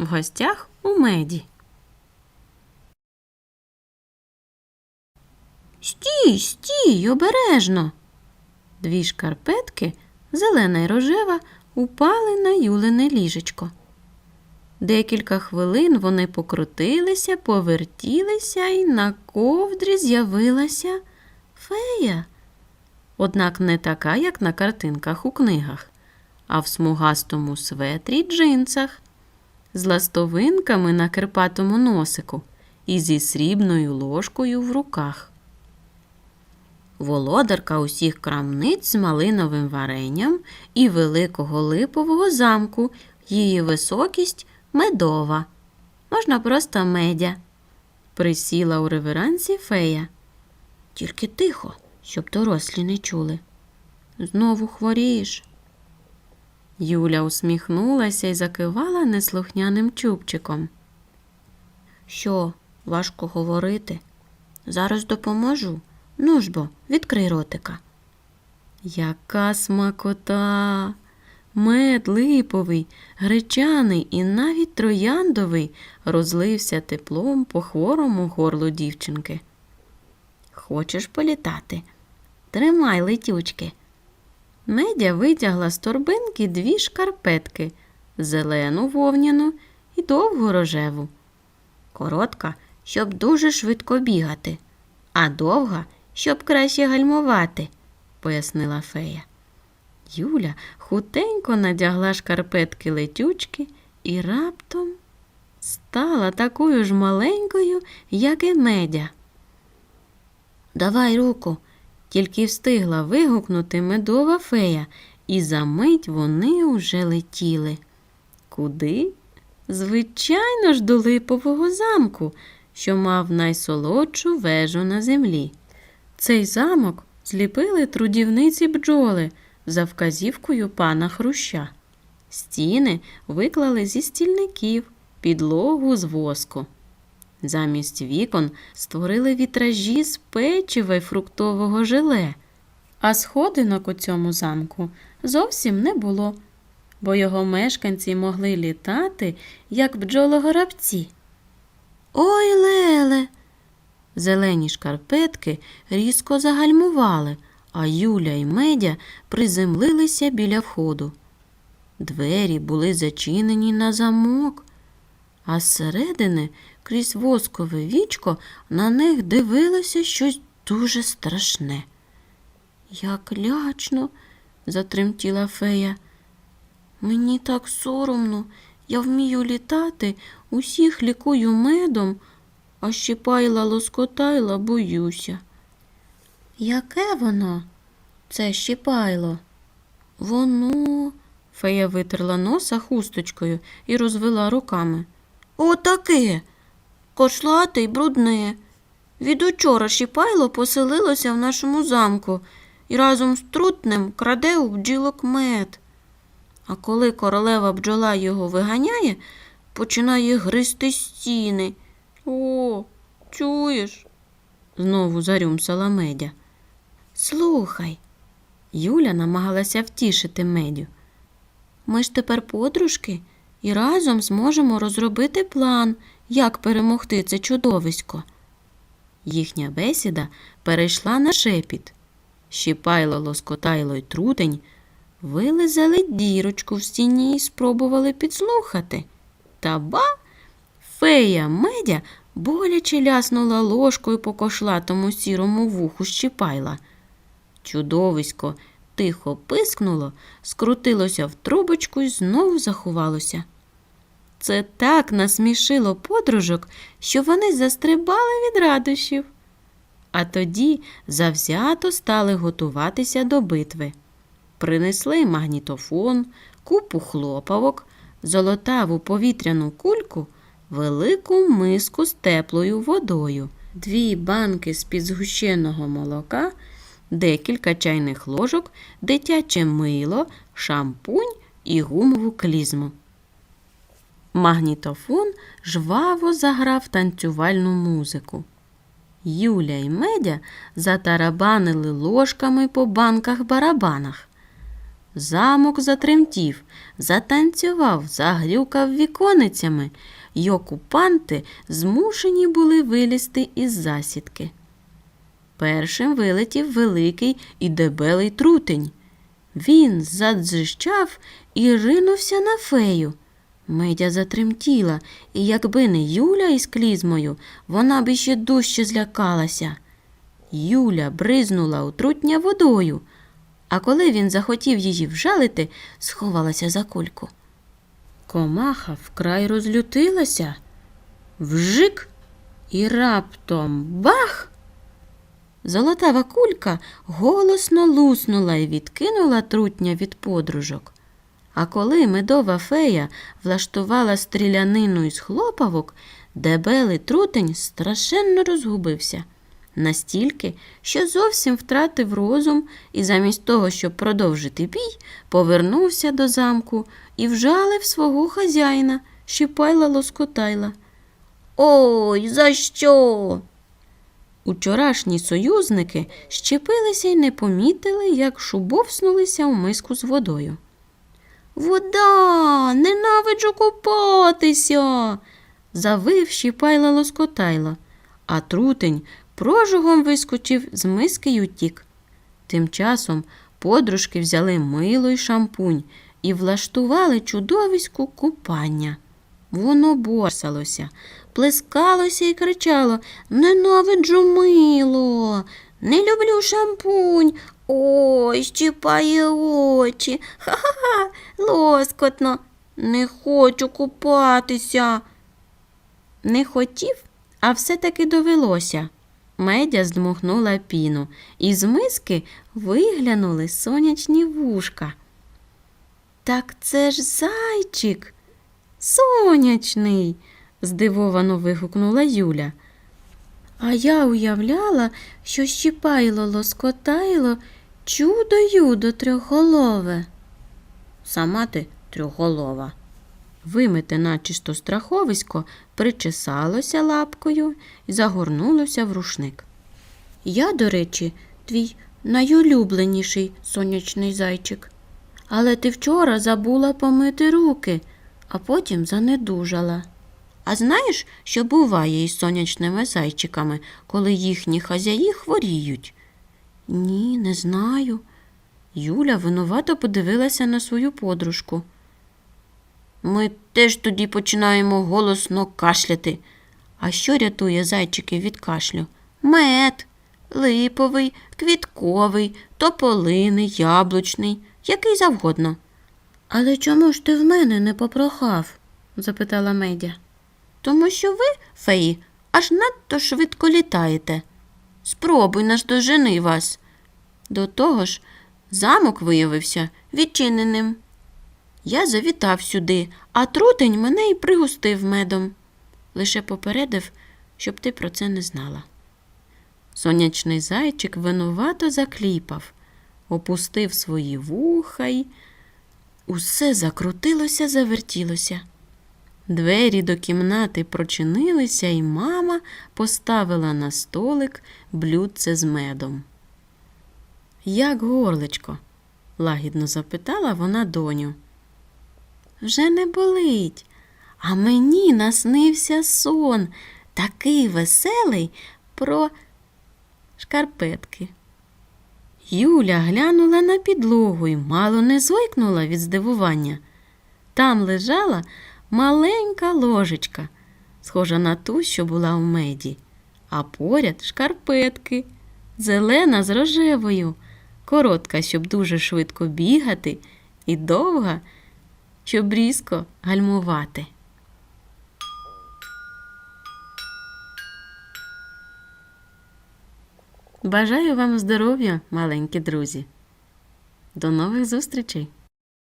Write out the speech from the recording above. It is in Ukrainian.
в гостях у меді. Стій, стій, обережно. Дві шкарпетки, зелена й рожева, упали на Юлене ліжечко. Декілька хвилин вони покрутилися, повертілися, і на ковдрі з'явилася фея. Однак не така, як на картинках у книгах, а в смугастому светрі джинсах, з ластовинками на кирпатому носику і зі срібною ложкою в руках. Володарка усіх крамниць з малиновим варенням і великого липового замку, її високість медова. Можна просто медя. Присіла у реверансі фея. Тільки тихо, щоб дорослі не чули. Знову хворієш. Юля усміхнулася і закивала неслухняним чубчиком. Що, важко говорити? Зараз допоможу. Ну ж бо, відкрий ротика. Яка смакота! Мед липовий, гречаний і навіть трояндовий розлився теплом по хворому горлу дівчинки. Хочеш політати? Тримай летючки. Медя витягла з торбинки дві шкарпетки зелену вовняну і довгу рожеву. Коротка, щоб дуже швидко бігати, а довга, щоб краще гальмувати, пояснила фея. Юля хутенько надягла шкарпетки летючки і раптом стала такою ж маленькою, як і медя. Давай руку, тільки встигла вигукнути медова фея, і за мить вони уже летіли. Куди? Звичайно ж, до липового замку, що мав найсолодшу вежу на землі. Цей замок зліпили трудівниці бджоли за вказівкою пана Хруща. Стіни виклали зі стільників, підлогу з воску. Замість вікон створили вітражі з печива й фруктового желе, а сходинок у цьому замку зовсім не було, бо його мешканці могли літати, як бджологоробці. Ой, Леле! Зелені шкарпетки різко загальмували, а Юля і медя приземлилися біля входу. Двері були зачинені на замок, а зсередини, крізь воскове вічко, на них дивилося щось дуже страшне. Як лячно, затремтіла фея. Мені так соромно, я вмію літати, усіх лікую медом, а щепайла лоскотайла боюся. Яке воно? Це щепайло. Воно. Фея витерла носа хусточкою і розвела руками. Отаке. Кошлате й брудне. Від учора щепайло поселилося в нашому замку і разом з трутнем краде у бджілок мед. А коли королева бджола його виганяє, починає гризти стіни. О, чуєш? знову зарюмсала медя. Слухай, Юля намагалася втішити медю. Ми ж тепер подружки і разом зможемо розробити план, як перемогти це чудовисько. Їхня бесіда перейшла на шепіт. Щіпайло, лоскотайло й трутень вилизали дірочку в стіні і спробували підслухати. Та ба, фея медя боляче ляснула ложкою по кошлатому сірому вуху щіпайла. Чудовисько тихо пискнуло, скрутилося в трубочку і знову заховалося. Це так насмішило подружок, що вони застрибали від радощів. А тоді завзято стали готуватися до битви. Принесли магнітофон, купу хлопавок, золотаву повітряну кульку, велику миску з теплою водою, дві банки з-під згущеного молока, декілька чайних ложок, дитяче мило, шампунь і гумову клізму. Магнітофон жваво заграв танцювальну музику. Юля і медя затарабанили ложками по банках-барабанах. Замок затремтів, затанцював, загрюкав віконицями, й окупанти змушені були вилізти із засідки. Першим вилетів великий і дебелий трутень. Він задзищав і ринувся на фею. Медя затремтіла, і якби не Юля із клізмою, вона б іще дужче злякалася. Юля бризнула у водою, а коли він захотів її вжалити, сховалася за кульку. Комаха вкрай розлютилася. Вжик і раптом бах! Золотава кулька голосно луснула і відкинула трутня від подружок. А коли медова фея влаштувала стрілянину із хлопавок, дебелий трутень страшенно розгубився. Настільки, що зовсім втратив розум і замість того, щоб продовжити бій, повернувся до замку і вжалив свого хазяїна, щипайла лоскотайла. Ой, за що? Учорашні союзники щепилися й не помітили, як шубовснулися у миску з водою. Вода, ненавиджу купатися. завив щіпайла лоскотайла, а трутень прожугом вискочив з миски й утік. Тим часом подружки взяли мило й шампунь і влаштували чудовиську купання. Воно борсалося, плескалося і кричало Ненавиджу мило, не люблю шампунь. Ой, щіпає очі. Ха-ха-ха, лоскотно. Не хочу купатися. Не хотів, а все-таки довелося. Медя здмухнула піну, і з миски виглянули сонячні вушка. Так це ж зайчик. Сонячний, здивовано вигукнула Юля. А я уявляла, що щіпайло лоскотайло чудо юдо трьохголове. Сама ти трьохголова. Вимите начисто страховисько причесалося лапкою і загорнулося в рушник. Я, до речі, твій найулюбленіший сонячний зайчик. Але ти вчора забула помити руки, а потім занедужала. А знаєш, що буває із сонячними зайчиками, коли їхні хазяї хворіють? Ні, не знаю. Юля винувато подивилася на свою подружку. Ми теж тоді починаємо голосно кашляти. А що рятує зайчиків від кашлю? Мед, липовий, квітковий, тополиний, яблучний, який завгодно. Але чому ж ти в мене не попрохав? запитала медя. Тому що ви, феї, аж надто швидко літаєте. Спробуй наздожени вас. До того ж, замок виявився відчиненим. Я завітав сюди, а трутень мене й пригостив медом. Лише попередив, щоб ти про це не знала. Сонячний зайчик винувато закліпав, опустив свої вуха й усе закрутилося, завертілося. Двері до кімнати прочинилися, і мама поставила на столик блюдце з медом. Як горличко? лагідно запитала вона доню. Вже не болить, а мені наснився сон, такий веселий про шкарпетки. Юля глянула на підлогу і мало не зойкнула від здивування. Там лежала маленька ложечка, схожа на ту, що була у меді, а поряд шкарпетки, зелена з рожевою, коротка, щоб дуже швидко бігати, і довга, щоб різко гальмувати. Бажаю вам здоров'я, маленькі друзі. До нових зустрічей!